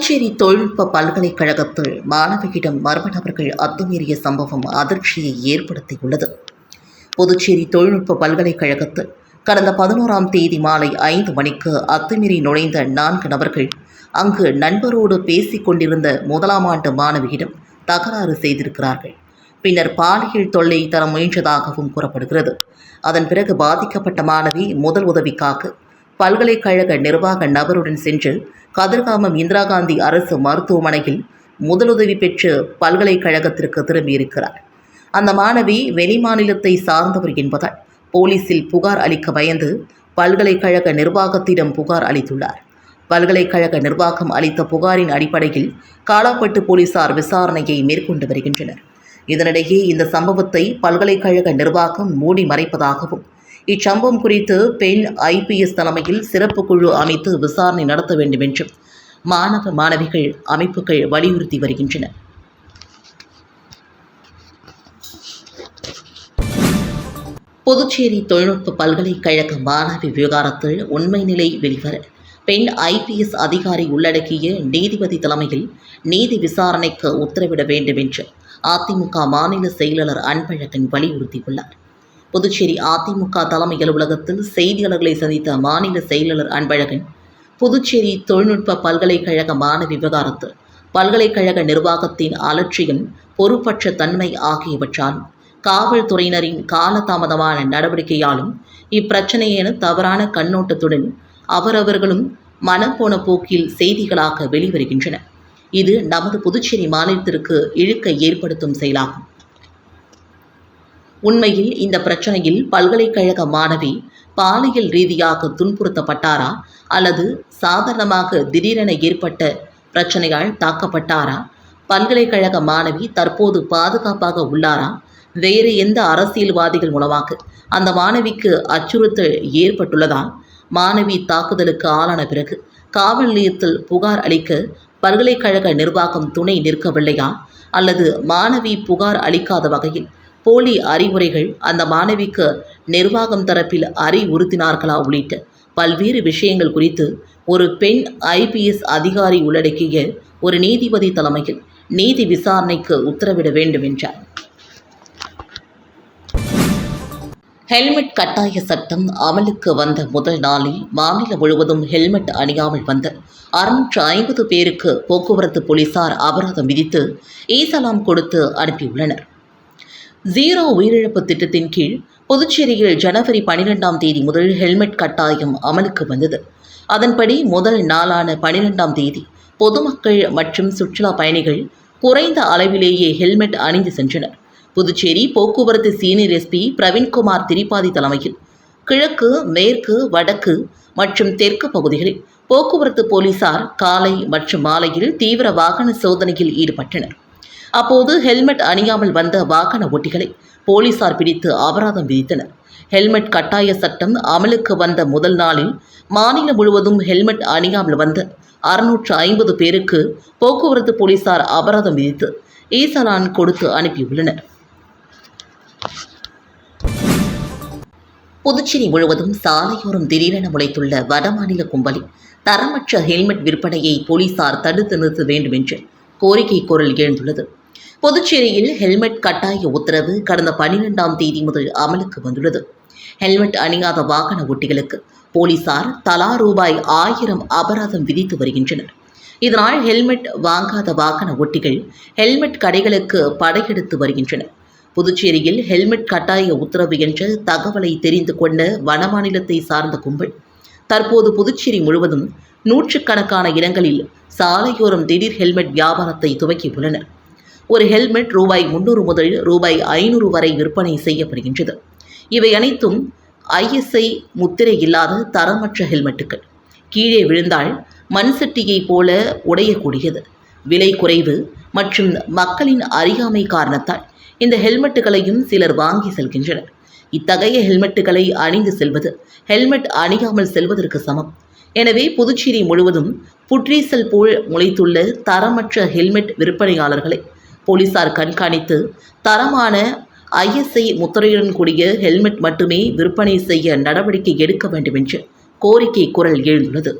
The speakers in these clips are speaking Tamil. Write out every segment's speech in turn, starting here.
புதுச்சேரி தொழில்நுட்ப பல்கலைக்கழகத்தில் மாணவியிடம் மர்ம நபர்கள் அத்துமீறிய சம்பவம் அதிர்ச்சியை ஏற்படுத்தியுள்ளது. புதுச்சேரி தொழில்நுட்ப பல்கலைக்கழகத்தில் கடந்த பதினோராம் தேதி மாலை ஐந்து மணிக்கு அத்துமீறி நுழைந்த நான்கு நபர்கள் அங்கு நண்பரோடு பேசிக் கொண்டிருந்த முதலாம் ஆண்டு மாணவியிடம் தகராறு செய்திருக்கிறார்கள். பின்னர் பாலியல் தொல்லை தர முயன்றதாகவும் கூறப்படுகிறது. அதன் பிறகு பாதிக்கப்பட்ட மாணவி முதல் உதவிக்காக பல்கலைக்கழக நிர்வாக நபருடன் சென்று கதிர்காமம் இந்திரா காந்தி அரசு மருத்துவமனையில் முதலுதவி பெற்று பல்கலைக்கழகத்திற்கு திரும்பியிருக்கிறார். அந்த மாணவி வெளிமாநிலத்தை சார்ந்தவர் என்பதால் போலீசில் புகார் அளிக்க பயந்து பல்கலைக்கழக நிர்வாகத்திடம் புகார் அளித்துள்ளார். பல்கலைக்கழக நிர்வாகம் அளித்த புகாரின் அடிப்படையில் காலாப்பட்டு போலீசார் விசாரணையை மேற்கொண்டு வருகின்றனர். இதனிடையே இந்த சம்பவத்தை பல்கலைக்கழக நிர்வாகம் மூடி மறைப்பதாகவும் இச்சம்பவம் குறித்து பெண் ஐபிஎஸ் தலைமையில் சிறப்பு குழு அமைத்து விசாரணை நடத்த வேண்டும் என்றும் மாணவ மாணவிகள் அமைப்புகள் வலியுறுத்தி வருகின்றன. புதுச்சேரி தொழில்நுட்ப பல்கலைக்கழக மாணவி விவகாரத்தில் உண்மை நிலை வெளிவர பெண் ஐபிஎஸ் அதிகாரி உள்ளடக்கிய நீதிபதி தலைமையில் நீதி விசாரணைக்கு உத்தரவிட வேண்டும் என்று அதிமுக மாநில செயலாளர் அன்பழகன் வலியுறுத்தியுள்ளார். புதுச்சேரி அதிமுக தலைமை அலுவலகத்தில் செய்தியாளர்களை சந்தித்த மாநில செயலாளர் அன்பழகன் புதுச்சேரி தொழில்நுட்ப பல்கலைக்கழக மாணவி விவகாரத்தில் பல்கலைக்கழக நிர்வாகத்தின் அலட்சியம் பொறுப்பற்ற தன்மை ஆகியவற்றாலும் காவல்துறையினரின் காலதாமதமான நடவடிக்கையாலும் இப்பிரச்சனை என தவறான கண்ணோட்டத்துடன் அவரவர்களும் மனப்போன போக்கில் செய்திகளாக வெளிவருகின்றன. இது நமது புதுச்சேரி மாநிலத்திற்கு இழுக்கை ஏற்படுத்தும் செயலாகும். உண்மையில் இந்த பிரச்சனையில் பல்கலைக்கழக மாணவி பாலியல் ரீதியாக துன்புறுத்தப்பட்டாரா? அல்லது சாதாரணமாக திடீரென ஏற்பட்ட பிரச்சனையால் தாக்கப்பட்டாரா? பல்கலைக்கழக மாணவி தற்போது பாதுகாப்பாக உள்ளாரா? வேறு எந்த அரசியல்வாதிகள் மூலமாக அந்த மாணவிக்கு அச்சுறுத்தல் ஏற்பட்டுள்ளதா? மாணவி தாக்குதலுக்கு ஆளான பிறகு காவல் நிலையத்தில் புகார் அளிக்க பல்கலைக்கழக நிர்வாகம் துணை நிற்கவில்லையா? அல்லது மாணவி புகார் அளிக்காத வகையில் போலி அறிவுரைகள் அந்த மாணவிக்கு நிர்வாகம் தரப்பில் அறிவுறுத்தினார்களா உள்ளிட்ட பல்வேறு விஷயங்கள் குறித்து ஒரு பெண் ஐபிஎஸ் அதிகாரி உள்ளடக்கிய ஒரு நீதிபதி தலைமையில் நீதி விசாரணைக்கு உத்தரவிட வேண்டும் என்றார் ஹெல்மெட் கட்டாய சட்டம் அமலுக்கு வந்த முதல் நாளில் மாநிலம் முழுவதும் ஹெல்மெட் அணியாமல் வந்த அறுநூற்று ஐம்பது பேருக்கு போக்குவரத்து போலீசார் அபராதம் விதித்து ஈசலாம் கொடுத்து அனுப்பியுள்ளனர். ஜீரோ உயிரிழப்பு திட்டத்தின் கீழ் புதுச்சேரியில் ஜனவரி பனிரெண்டாம் தேதி முதல் ஹெல்மெட் கட்டாயம் அமலுக்கு வந்தது. அதன்படி முதல் நாளான பனிரெண்டாம் தேதி பொதுமக்கள் மற்றும் சுற்றுலா பயணிகள் குறைந்த அளவிலேயே ஹெல்மெட் அணிந்து சென்றனர். புதுச்சேரி போக்குவரத்து சீனியர் எஸ்பி பிரவீன்குமார் திரிபாதி தலைமையில் கிழக்கு மேற்கு வடக்கு மற்றும் தெற்கு பகுதிகளில் போக்குவரத்து போலீசார் காலை மற்றும் மாலையில் தீவிர வாகன சோதனையில் ஈடுபட்டனர். அப்போது ஹெல்மெட் அணியாமல் வந்த வாகன ஓட்டிகளை போலீசார் பிடித்து அபராதம் விதித்தனர். ஹெல்மெட் கட்டாய சட்டம் அமலுக்கு வந்த முதல் நாளில் மாநிலம் முழுவதும் ஹெல்மெட் அணியாமல் வந்த அறுநூற்று ஐம்பது பேருக்கு போக்குவரத்து போலீசார் அபராதம் விதித்து ஈசலான் கொடுத்து அனுப்பியுள்ளனர். புதுச்சேரி முழுவதும் சாலையோரம் திடீரென முளைத்துள்ள வடமாநில கும்பலில் தரமற்ற ஹெல்மெட் விற்பனையை போலீசார் தடுத்து நிறுத்த வேண்டும் என்று கோரிக்கை குரல் எழுந்துள்ளது. புதுச்சேரியில் ஹெல்மெட் கட்டாய உத்தரவு கடந்த பனிரெண்டாம் தேதி முதல் அமலுக்கு வந்துள்ளது. ஹெல்மெட் அணியாத வாகன ஓட்டிகளுக்கு போலீசார் தலா ரூபாய் ஆயிரம் அபராதம் விதித்து வருகின்றனர். இதனால் ஹெல்மெட் வாங்காத வாகன ஓட்டிகள் ஹெல்மெட் கடைகளுக்கு படையெடுத்து வருகின்றனர். புதுச்சேரியில் ஹெல்மெட் கட்டாய உத்தரவு என்ற தகவலை தெரிந்து கொண்ட வனமாநிலத்தை சார்ந்த கும்பல் தற்போது புதுச்சேரி முழுவதும் நூற்றுக்கணக்கான இடங்களில் சாலையோரம் திடீர் ஹெல்மெட் வியாபாரத்தை துவக்கியுள்ளனர். ஒரு ஹெல்மெட் ரூபாய் முன்னூறு முதல் ரூபாய் ஐநூறு வரை விற்பனை செய்யப்படுகின்றது. இவை அனைத்தும் ஐஎஸ்ஐ முத்திரை இல்லாத தரமற்ற ஹெல்மெட்டுகள். கீழே விழுந்தால் மண் சட்டியைப் போல உடையக்கூடியது. விலை குறைவு மற்றும் மக்களின் அறியாமை காரணத்தால் இந்த ஹெல்மெட்டுகளையும் சிலர் வாங்கி செல்கின்றனர். இத்தகைய ஹெல்மெட்டுகளை அணிந்து செல்வது ஹெல்மெட் அணியாமல் செல்வதற்கு சமம். எனவே புதுச்சேரி முழுவதும் புற்றீசல் போல் முளைத்துள்ள தரமற்ற ஹெல்மெட் விற்பனையாளர்களை போலீசார் கண்காணித்து தரமான ஐஎஸ்ஐ முத்திரையுடன் கூடிய ஹெல்மெட் மட்டுமே விற்பனை செய்ய நடவடிக்கை எடுக்க வேண்டும் என்று கோரிக்கை குரல் எழுந்துள்ளது.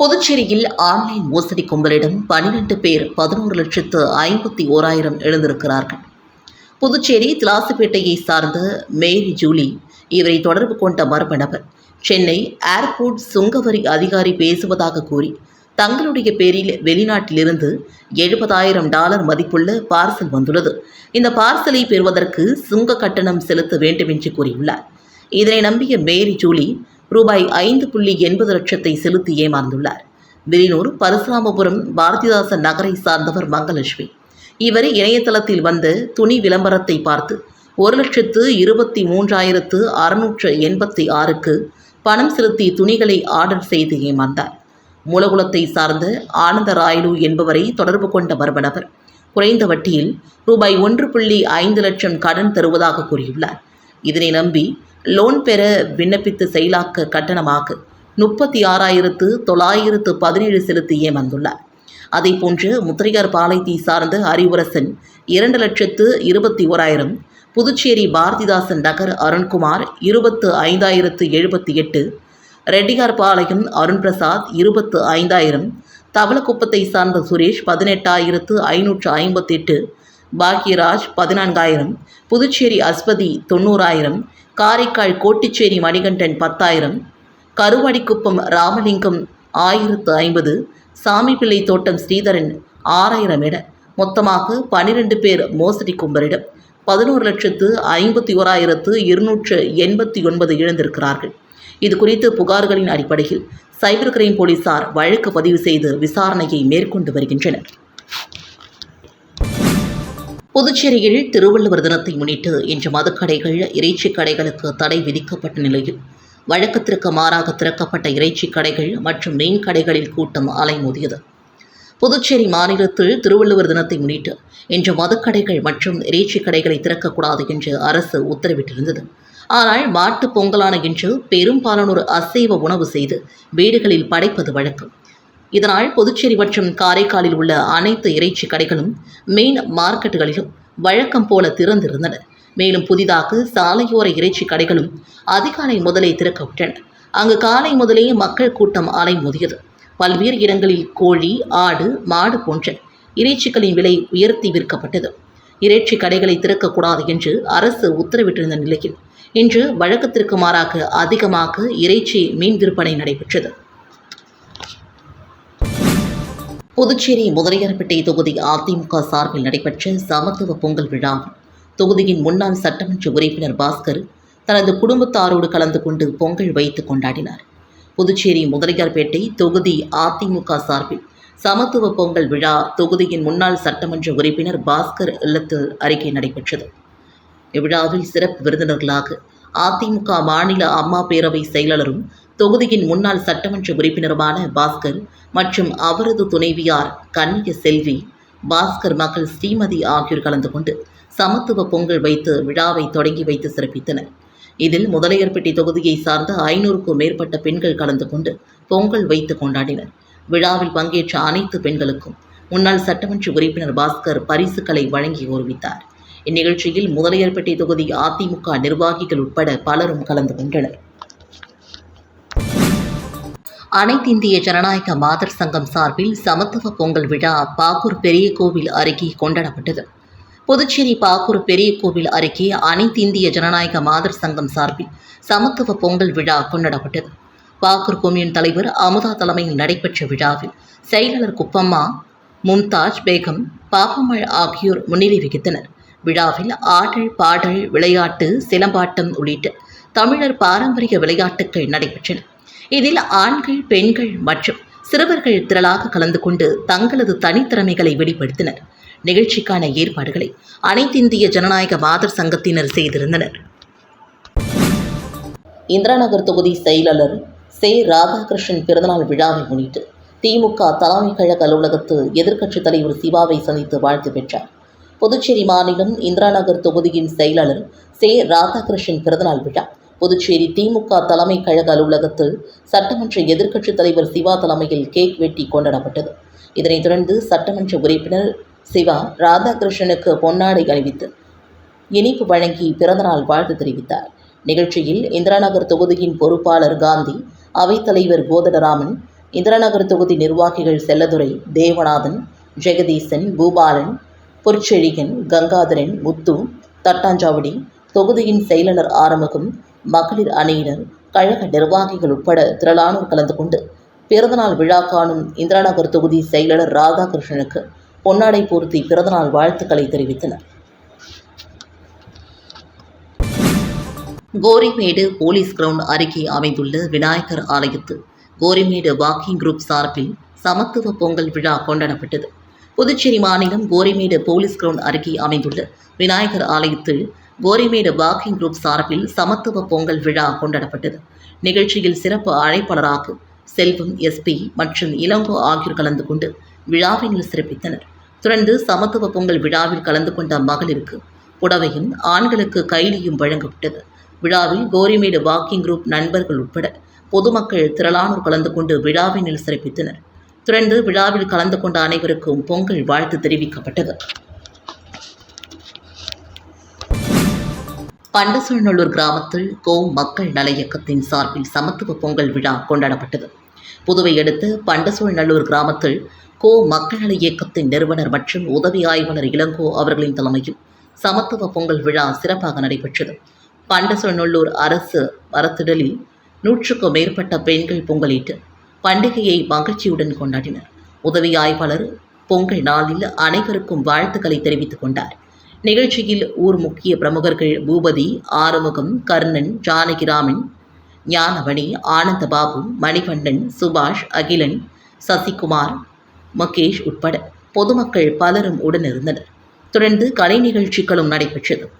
புதுச்சேரியில் ஆன்லைன் மோசடி கும்பலிடம் பனிரெண்டு பேர் பதினோரு லட்சத்து ஐம்பத்தி ஓராயிரம் எழுந்திருக்கிறார்கள். புதுச்சேரி திலாசுப்பேட்டையை சார்ந்த மேரி ஜூலி இவரை தொடர்பு கொண்ட மர்ம நபர். சென்னை ஏர்போர்ட் சுங்கவரி அதிகாரி பேசுவதாக கூறி தங்களுடைய பேரில் வெளிநாட்டிலிருந்து எழுபதாயிரம் டாலர் மதிப்புள்ள பார்சல் வந்துள்ளது. இந்த பார்சலை பெறுவதற்கு சுங்க கட்டணம் செலுத்த வேண்டும் என்று கூறியுள்ளார். இதனை நம்பிய மேரி ஜூலி ரூபாய் ஐந்து புள்ளி எண்பது லட்சத்தை செலுத்தி ஏமாந்துள்ளார். விரினூர் பரசுராமபுரம் பாரதிதாசன் நகரை சார்ந்தவர் மங்கலட்சுமி இவர் இணையதளத்தில் வந்த துணி விளம்பரத்தை பார்த்து ஒரு லட்சத்து இருபத்தி மூன்றாயிரத்து அறுநூற்று எண்பத்தி ஆறுக்கு பணம் செலுத்தி துணிகளை ஆர்டர் செய்து ஏமாந்தார். மூலகுலத்தை சார்ந்த ஆனந்த ராயலு என்பவரை தொடர்பு கொண்ட மர்ம நபர் குறைந்த வட்டியில் ரூபாய் ஒன்று புள்ளி ஐந்து லட்சம் கடன் தருவதாக கூறியுள்ளார். இதனை நம்பி லோன் பெற விண்ணப்பித்து செயலாக்க கட்டணமாக முப்பத்தி ஆறாயிரத்து தொள்ளாயிரத்து பதினேழு செலுத்தி ஏமாந்துள்ளார். அதேபோன்று முத்திரையார் பாளையத்தை சார்ந்த அறிவுரசன் இரண்டு லட்சத்து இருபத்தி ஓராயிரம் புதுச்சேரி பாரதிதாசன் நகர் அருண்குமார் இருபத்து ஐந்தாயிரத்து எழுபத்தி எட்டு ரெட்டியார்பாளையம் அருண் பிரசாத் இருபத்து ஐந்தாயிரம். தவளக்குப்பத்தை சார்ந்த சுரேஷ் பதினெட்டாயிரத்து ஐநூற்று ஐம்பத்தெட்டு. பாக்யராஜ் பதினான்காயிரம். புதுச்சேரி அஸ்பதி தொண்ணூறாயிரம். காரைக்கால் கோட்டிச்சேரி மணிகண்டன் பத்தாயிரம். கருவடிக்குப்பம் ராமலிங்கம் ஆயிரத்து ஐம்பது. சாமிப்பிள்ளை தோட்டம் ஸ்ரீதரன் ஆறாயிரம் என. மொத்தமாக பனிரெண்டு பேர் மோசடி கும்பலிடம். பதினோரு லட்சத்து ஐம்பத்தி ஓராயிரத்து இருநூற்று எண்பத்தி ஒன்பது இழந்திருக்கிறார்கள். இது குறித்து புகார்களின் அடிப்படையில் சைபர் கிரைம் போலீசார் வழக்கு பதிவு செய்து விசாரணையை மேற்கொண்டு வருகின்றனர். புதுச்சேரியில் திருவள்ளுவர் தினத்தை முன்னிட்டு இன்று மதுக்கடைகள் இறைச்சி கடைகளுக்கு தடை விதிக்கப்பட்ட நிலையில் வழக்கத்திற்கு மாறாக திறக்கப்பட்ட இறைச்சி கடைகள் மற்றும் மீன் கடைகளில் கூட்டம் அலைமோதியது. புதுச்சேரி மாநிலத்தில் திருவள்ளுவர் தினத்தை முன்னிட்டு இன்று மதுக்கடைகள் மற்றும் இறைச்சி கடைகளை திறக்கக்கூடாது என்று அரசு உத்தரவிட்டிருந்தது. ஆனால் மாட்டுப் பொங்கலான இன்று பெரும்பாலானோர் அசைவ உணவு செய்து வீடுகளில் படைப்பது வழக்கம். இதனால் புதுச்சேரி மற்றும் காரைக்காலில் உள்ள அனைத்து இறைச்சி கடைகளும் மீன் மார்க்கெட்டுகளிலும் வழக்கம் போல திறந்திருந்தன. மேலும் புதிதாக சாலையோர இறைச்சி கடைகளும் அதிகாலை முதலே திறக்கப்பட்டன. அங்கு காலை முதலே மக்கள் கூட்டம் அலைமோதியது. பல்வேறு இடங்களில் கோழி ஆடு மாடு போன்ற இறைச்சிகளின் விலை உயர்த்தி விற்கப்பட்டது. இறைச்சி கடைகளை திறக்கக்கூடாது என்று அரசு உத்தரவிட்டிருந்த நிலையில் இன்று வழக்கத்திற்கு மாறாக அதிகமாக இறைச்சி மீன் விற்பனை நடைபெற்றது. புதுச்சேரி முதலியார்பேட்டை தொகுதி அதிமுக சார்பில் நடைபெற்ற சமத்துவ பொங்கல் விழாவில் தொகுதியின் முன்னாள் சட்டமன்ற உறுப்பினர் பாஸ்கர் தனது குடும்பத்தாரோடு கலந்து கொண்டு பொங்கல் வைத்து கொண்டாடினார். புதுச்சேரி முதலியார்பேட்டை தொகுதி அதிமுக சார்பில் சமத்துவ பொங்கல் விழா தொகுதியின் முன்னாள் சட்டமன்ற உறுப்பினர் பாஸ்கர் இல்லத்தில் அறிக்கை நடைபெற்றது. இவ்விழாவில் சிறப்பு விருந்தினர்களாக அதிமுக மாநில அம்மா பேரவை செயலாளரும் தொகுதியின் முன்னாள் சட்டமன்ற உறுப்பினருமான பாஸ்கர் மற்றும் அவரது துணைவியார் கன்னிய செல்வி பாஸ்கர் மகள் ஸ்ரீமதி ஆகியோர் கலந்து கொண்டு சமத்துவ பொங்கல் வைத்து விழாவை தொடங்கி வைத்து சிறப்பித்தனர். இதில் முதலையர்பட்டி தொகுதியை சார்ந்த ஐநூறுக்கும் மேற்பட்ட பெண்கள் கலந்து கொண்டு பொங்கல் வைத்து கொண்டாடினர். விழாவில் பங்கேற்ற அனைத்து பெண்களுக்கும் முன்னாள் சட்டமன்ற உறுப்பினர் பாஸ்கர் பரிசுகளை வழங்கி கௌரவித்தார். இந்நிகழ்ச்சியில் முதலையர்பட்டி தொகுதி அதிமுக நிர்வாகிகள் உட்பட பலரும் கலந்து கொண்டனர். அனைத்திந்திய ஜனநாயக மாதர் சங்கம் சார்பில் சமத்துவ பொங்கல் விழா பாகூர் பெரிய கோவில் அருகே கொண்டாடப்பட்டது. புதுச்சேரி பாகூர் பெரிய கோவில் அருகே அனைத்திந்திய ஜனநாயக மாதர் சங்கம் சார்பில் சமத்துவ பொங்கல் விழா கொண்டாடப்பட்டது. பாகூர் கொம்யூன் தலைவர் அமுதா தலைமையில் நடைபெற்ற விழாவில் செயலாளர் குப்பம்மா மும்தாஜ் பேகம் பாப்பம்மாள் ஆகியோர் முன்னிலை வகித்தனர். விழாவில் ஆடல் பாடல் விளையாட்டு சிலம்பாட்டம் உள்ளிட்ட தமிழர் பாரம்பரிய விளையாட்டுகள் நடைபெற்றன. இதில் ஆண்கள் பெண்கள் மற்றும் சிறுவர்கள் திரளாக கலந்து கொண்டு தங்களது தனித்திறமைகளை வெளிப்படுத்தினர். நிகழ்ச்சிக்கான ஏற்பாடுகளை அனைத்திந்திய ஜனநாயக மாதர் சங்கத்தினர் செய்திருந்தனர். இந்திராநகர் தொகுதி செயலாளர் சே. ராதாகிருஷ்ணன் பிறந்தநாள் விழாவை முன்னிட்டு திமுக தலைமை கழக அலுவலகத்தில் எதிர்க்கட்சித் தலைவர் சிவாவை சந்தித்து வாழ்த்து பெற்றார். புதுச்சேரி மாநிலம் இந்திராநகர் தொகுதியின் செயலாளர் சே. ராதாகிருஷ்ணன் பிறந்தநாள் விழா. புதுச்சேரி திமுக தலைமை கழக அலுவலகத்தில் சட்டமன்ற எதிர்க்கட்சித் தலைவர் சிவா தலைமையில் கேக் வெட்டி கொண்டாடப்பட்டது. இதனைத் தொடர்ந்து சட்டமன்ற உறுப்பினர் சிவா ராதாகிருஷ்ணனுக்கு பொன்னாடை அணிவித்து இனிப்பு வழங்கி பிறந்தநாள் வாழ்த்து தெரிவித்தார். நிகழ்ச்சியில் இந்திராநகர் தொகுதியின் பொறுப்பாளர் காந்தி அவைத்தலைவர் கோதடராமன் இந்திராநகர் தொகுதி நிர்வாகிகள் செல்லதுரை தேவநாதன் ஜெகதீசன் பூபாலன் பொற்செழிகன் கங்காதரன் முத்து தட்டாஞ்சாவடி தொகுதியின் செயலாளர் ஆரம்பகம் மகளிர் அணியினர் கழக நிர்வாகிகள் உட்பட திரளானோர் கலந்து கொண்டு பிறந்தநாள் விழா காணும் இந்திராநகர் தொகுதி செயலாளர் ராதாகிருஷ்ணனுக்கு பொன்னாடை பூர்த்தி பிறந்தநாள் வாழ்த்துக்களை தெரிவித்தனர். கோரிமேடு போலீஸ் கிரவுண்ட் அருகே அமைந்துள்ள விநாயகர் ஆலயத்தில் கோரிமேடு வாக்கிங் குரூப் சார்பில் சமத்துவ பொங்கல் விழா கொண்டாடப்பட்டது. புதுச்சேரி மாநிலம் கோரிமேடு போலீஸ் கிரவுண்ட் அருகே அமைந்துள்ள விநாயகர் ஆலயத்தில் கோரிமேடு வாக்கிங் குரூப் சார்பில் சமத்துவ பொங்கல் விழா கொண்டாடப்பட்டது. நிகழ்ச்சியில் சிறப்பு அழைப்பாளராக செல்வம் எஸ்பி மற்றும் இளங்கோ ஆகியோர் கலந்து கொண்டு விழாவினில் சிறப்பித்தனர். தொடர்ந்து சமத்துவ பொங்கல் விழாவில் கலந்து கொண்ட மகளிருக்கு புடவையும் ஆண்களுக்கு கைலியும் வழங்கப்பட்டது. விழாவில் கோரிமேடு வாக்கிங் குரூப் நண்பர்கள் உட்பட பொதுமக்கள் திரளானோர் கலந்து கொண்டு விழாவினில் சிறப்பித்தனர். தொடர்ந்து விழாவில் கலந்து கொண்ட அனைவருக்கும் பொங்கல் வாழ்த்து தெரிவிக்கப்பட்டது. பண்டசூழ்நல்லூர் கிராமத்தில் கோ மக்கள் நல இயக்கத்தின் சார்பில் சமத்துவ பொங்கல் விழா கொண்டாடப்பட்டது. புதுவை அடுத்து பண்டசூழ்நல்லூர் கிராமத்தில் கோ மக்கள் நல இயக்கத்தின் நிறுவனர் மற்றும் உதவி ஆய்வாளர் இளங்கோ அவர்களின் தலைமையில் சமத்துவ பொங்கல் விழா சிறப்பாக நடைபெற்றது. பண்டசூழ்நல்லூர் அரசு அறத்திடலில் நூற்றுக்கும் மேற்பட்ட பெண்கள் பொங்கலிட்டு பண்டிகையை மகிழ்ச்சியுடன் கொண்டாடினர். உதவி ஆய்வாளர் பொங்கல் நாளில் அனைவருக்கும் வாழ்த்துக்களை தெரிவித்துக் கொண்டார். நிகழ்ச்சியில் ஊர் முக்கிய பிரமுகர்கள் பூபதி ஆறுமுகம் கர்ணன் ஜானகிராமன் ஞானவணி ஆனந்தபாபு மணிகண்டன் சுபாஷ் அகிலன் சசிகுமார் மகேஷ் உட்பட பொதுமக்கள் பலரும் உடனிருந்தனர். தொடர்ந்து கலை நிகழ்ச்சிகளும் நடைபெற்றது.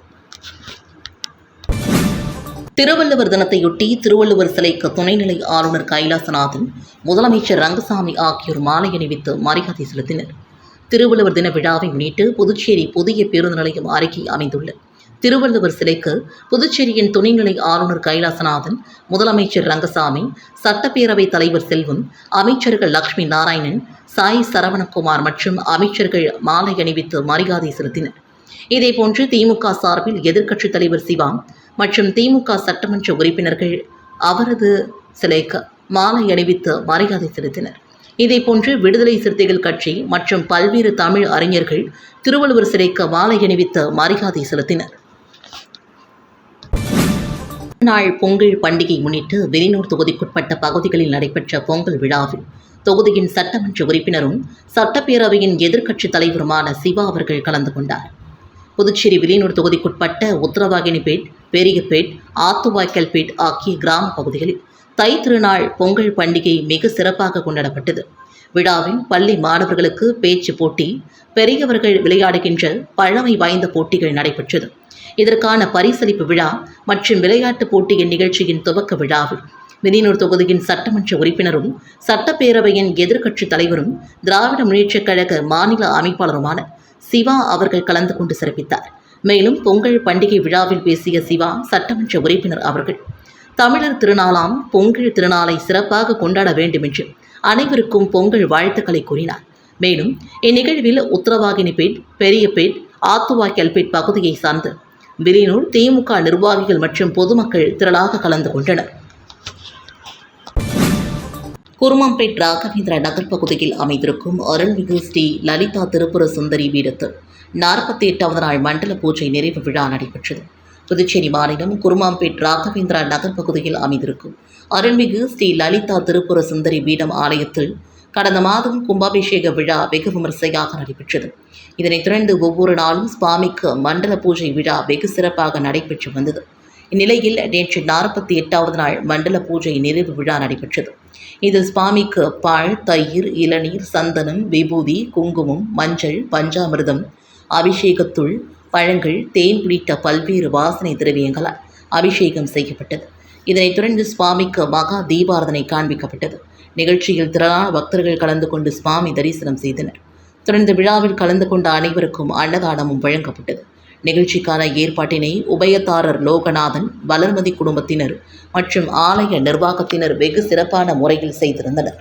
திருவள்ளுவர் தினத்தையொட்டி திருவள்ளுவர் சிலைக்கு துணைநிலை ஆளுநர் கைலாசநாதன் முதலமைச்சர் ரங்கசாமி ஆகியோர் மாலை அணிவித்து மரியாதை செலுத்தினர். திருவள்ளுவர் தின விழாவை முன்னிட்டு புதுச்சேரி புதிய பேருந்து நிலையம் அருகே அமைந்துள்ள திருவள்ளுவர் சிலைக்கு புதுச்சேரியின் துணைநிலை ஆளுநர் கைலாசநாதன் முதலமைச்சர் ரங்கசாமி சட்டப்பேரவைத் தலைவர் செல்வம் அமைச்சர்கள் லக்ஷ்மி நாராயணன் சாய் சரவணகுமார் மற்றும் அமைச்சர்கள் மாலை அணிவித்து மரியாதை செலுத்தினர். இதேபோன்று திமுக சார்பில் எதிர்க்கட்சித் தலைவர் சிவா மற்றும் திமுக சட்டமன்ற உறுப்பினர்கள் அவரது சிலைக்கு மாலை அணிவித்து மரியாதை செலுத்தினர். இதேபோன்று விடுதலை சிறுத்தைகள் கட்சி மற்றும் பல்வேறு தமிழ் அறிஞர்கள் திருவள்ளுவர் சிலைக்கு மாலை அணிவித்து மரியாதை செலுத்தினர். நாள் பொங்கல் பண்டிகை முன்னிட்டு வெளியூர் தொகுதிக்குட்பட்ட பகுதிகளில் நடைபெற்ற பொங்கல் விழாவில் தொகுதியின் சட்டமன்ற உறுப்பினரும் சட்டப்பேரவையின் எதிர்க்கட்சித் தலைவருமான சிவா அவர்கள் கலந்து கொண்டார். புதுச்சேரி விலியனூர் தொகுதிக்குட்பட்ட உத்தரவாகினிபேட் பெரியபேட் ஆத்துவாய்க்கல்பேட் ஆகிய கிராம பகுதிகளில் தை திருநாள் பொங்கல் பண்டிகை மிக சிறப்பாக கொண்டாடப்பட்டது. விழாவில் பள்ளி மாணவர்களுக்கு பேச்சு போட்டி பெரியவர்கள் விளையாடுகின்ற பழமை வாய்ந்த போட்டிகள் நடைபெற்றது. இதற்கான பரிசளிப்பு விழா மற்றும் விளையாட்டுப் போட்டியின் நிகழ்ச்சியின் துவக்க விழாவில் விதியனூர் தொகுதியின் சட்டமன்ற உறுப்பினரும் சட்டப்பேரவையின் எதிர்க்கட்சித் தலைவரும் திராவிட முன்னேற்றக் கழக மாநில அமைப்பாளருமான சிவா அவர்கள் கலந்து கொண்டு சிறப்பித்தார். மேலும் பொங்கல் பண்டிகை விழாவில் பேசிய சிவா சட்டமன்ற உறுப்பினர் அவர்கள் தமிழர் திருநாளாம் பொங்கல் திருநாளை சிறப்பாக கொண்டாட வேண்டும் என்று அனைவருக்கும் பொங்கல் வாழ்த்துக்களை கூறினார். மேலும் இந்நிகழ்வில் உத்தரவாகினிப்பேட் பெரியப்பேட் ஆத்துவாய்க்கல்பேட் பகுதியை சார்ந்த விலினூர் திமுக நிர்வாகிகள் மற்றும் பொதுமக்கள் திரளாக கலந்து கொண்டனர். குருமாம்பேட் ராகவேந்திர நகர் பகுதியில் அமைந்திருக்கும் அருள்மிகு ஸ்ரீ லலிதா திருப்புர சுந்தரி வீடத்தில் நாற்பத்தி எட்டாவது நாள் மண்டல பூஜை நிறைவு விழா நடைபெற்றது. புதுச்சேரி மாநிலம் குருமாம்பேட் ராகவேந்திரா நகர் பகுதியில் அமைந்திருக்கும் அருள்மிகு ஸ்ரீ லலிதா திருப்புர சுந்தரி பீடம் ஆலயத்தில் கடந்த மாதம் கும்பாபிஷேக விழா வெகு விமர்சையாக நடைபெற்றது. இதனைத் தொடர்ந்து ஒவ்வொரு நாளும் சுவாமிக்கு மண்டல பூஜை விழா வெகு சிறப்பாக நடைபெற்று வந்தது. இந்நிலையில் நேற்று நாற்பத்தி எட்டாவது நாள் மண்டல பூஜை நிறைவு விழா நடைபெற்றது. இதில் சுவாமிக்கு பால் தயிர் இளநீர் சந்தனம் விபூதி குங்குமம் மஞ்சள் பஞ்சாமிர்தம் அபிஷேகத்துள் பழங்கள் தேன் உள்ளிட்ட பல்வேறு வாசனை திரவியங்களால் அபிஷேகம் செய்யப்பட்டது. இதனைத் தொடர்ந்து சுவாமிக்கு மகா தீபாரதனை காண்பிக்கப்பட்டது. நிகழ்ச்சியில் திரளான பக்தர்கள் கலந்து கொண்டு சுவாமி தரிசனம் செய்தனர். தொடர்ந்து விழாவில் கலந்து கொண்ட அனைவருக்கும் அன்னதானமும் வழங்கப்பட்டது. நிகழ்ச்சிக்கான ஏற்பாட்டினை உபயதாரர் லோகநாதன் வளர்மதி குடும்பத்தினர் மற்றும் ஆலய நிர்வாகத்தினர் வெகு சிறப்பான முறையில் செய்திருந்தனர்.